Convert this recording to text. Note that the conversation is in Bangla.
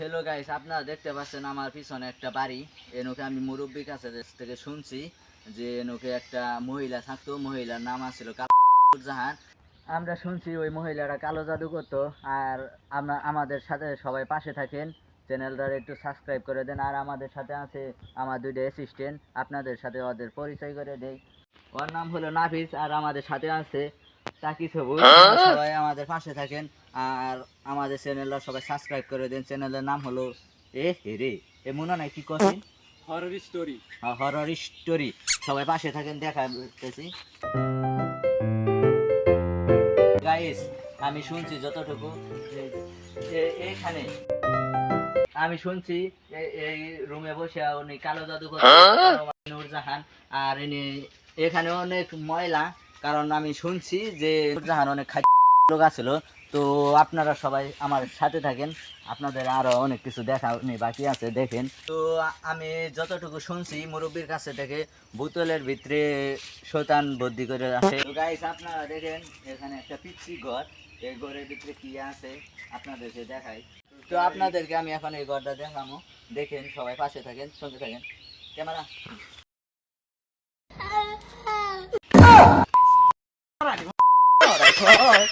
হ্যালো গাইস আপনারা দেখতে পাচ্ছেন আমার পিছনে একটা বাড়ি। এনুকে আমি মুরব্বীর কাছে থেকে শুনছি যে এনুকে একটা মহিলা থাকতো, মহিলার নাম আছিল জাহান। আমরা শুনছি ওই মহিলারা কালো জাদু করতো, আর আমরা আমাদের সাথে সবাই পাশে থাকেন। চ্যানেলটা একটু সাবস্ক্রাইব করে দেন, আর আমাদের সাথে আছে আমার দুইটা অ্যাসিস্ট্যান্ট আপনাদের সাথে ওদের পরিচয় করে দেই। ওর নাম হলো নাফিস, আর আমাদের সাথে আছে চাকি সবুজ সবাই আমাদের পাশে থাকেন। আর আমাদের চ্যানেলটা সবাই সাবস্ক্রাইব করে দেন। চ্যানেলের নাম হলো এ হে রে। এ মনে নাই কি করছেন হরর স্টোরি হরর স্টোরি সবাই পাশে থাকেন দেখা করতেছি। গাইস আমি শুনছি যতটুকু। যে আমি শুনছি এই রুমে বসে উনি কালো জাদু নূরজাহান। আর ইনি এখানে অনেক ময়লা কারণ আমি শুনছি যে নূরজাহান অনেক খাদ্য লোক আছিল। তো আপনারা সবাই আমার সাথে থাকেন। আপনাদের আরও অনেক কিছু দেখা বাকি আছে, দেখেন। তো আমি যতটুকু শুনছি মুরব্বীর কাছে থেকে, বোতলের ভিতরে শৈতান বুদ্ধি করে আসে গাইস আপনারা দেখেন, এখানে একটা পিচ্ছি ঘর। এই ঘরের ভিতরে কি আছে, আপনাদেরকে দেখাই। তো আপনাদেরকে আমি এখন এই ঘরটা দেখাবো। দেখেন, সবাই পাশে থাকেন, সঙ্গে থাকেন। ক্যামেরা। Oh.